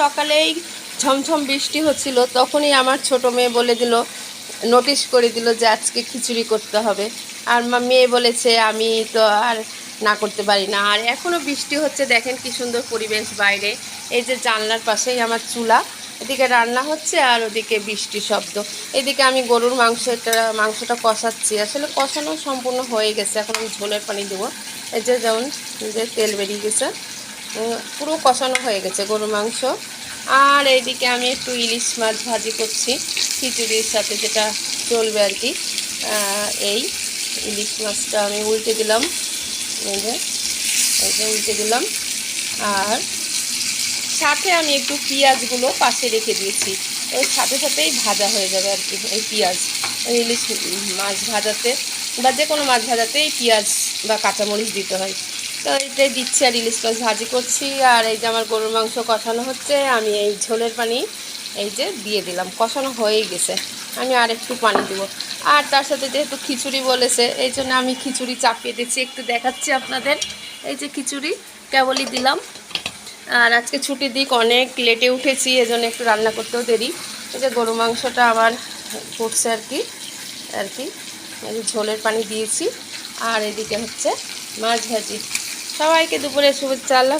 সকালেই ঝমঝম বৃষ্টি হচ্ছিল, তখনই আমার ছোট মেয়ে বলে দিল, নোটিশ করে দিল যে আজকে খিচুড়ি করতে হবে। আর মেয়ে বলেছে, আমি তো আর না করতে পারি না। আর এখনও বৃষ্টি হচ্ছে, দেখেন কি সুন্দর পরিবেশ বাইরে। এই যে জানলার পাশেই আমার চুলা, এদিকে রান্না হচ্ছে আর ওদিকে বৃষ্টি শব্দ। এদিকে আমি গরুর মাংসটা মাংসটা কষাচ্ছি। আসলে কষানো সম্পূর্ণ হয়ে গেছে, এখন আমি ঝোলের পানি দেবো। এই যে যেমন যে তেল বেরিয়ে গেছে। পুরো কষানো হয়ে গেছে গরুর মাংস। আর এইদিকে আমি একটু ইলিশ মাছ ভাজি করছি, খিচুড়ির সাথে যেটা চলবে আর কি। এই ইলিশ মাছটা আমি উল্টে দিলাম। এই যে উল্টে দিলাম। আর সাথে আমি একটু পেঁয়াজগুলো পাশে রেখে দিয়েছি। ওই সাথে সাথেই ভাজা হয়ে যাবে আর কি, এই পেঁয়াজ। ইলিশ মাছ ভাজাতে বা যে কোনো মাছ ভাজাতে এই পেঁয়াজ বা কাঁচামরিচ দিতে হয়। তো এইটাই দিচ্ছি আর ইলিশ মাছ ভাজি করছি। আর এই যে আমার গরুর মাংস কষানো হচ্ছে, আমি এই ঝোলের পানি এই যে দিয়ে দিলাম। কষানো হয়েই গেছে। আমি আর একটু পানি দেবো। আর তার সাথে যেহেতু খিচুড়ি বলেছে, এই জন্য আমি খিচুড়ি চাপিয়ে দিচ্ছি। একটু দেখাচ্ছি আপনাদের। এই যে খিচুড়ি, কেবলই দিলাম। আর আজকে ছুটির দিক, অনেক লেটে উঠেছি, এজন্য একটু রান্না করতেও দেরি। এই যে গরু মাংসটা আমার ফুটছে আর কি আর কি। ঝোলের পানি দিয়েছি। আর এদিকে হচ্ছে মাছ ভাজি। সবাইকে দুপুরে শুভেচ্ছা আল্লাহ।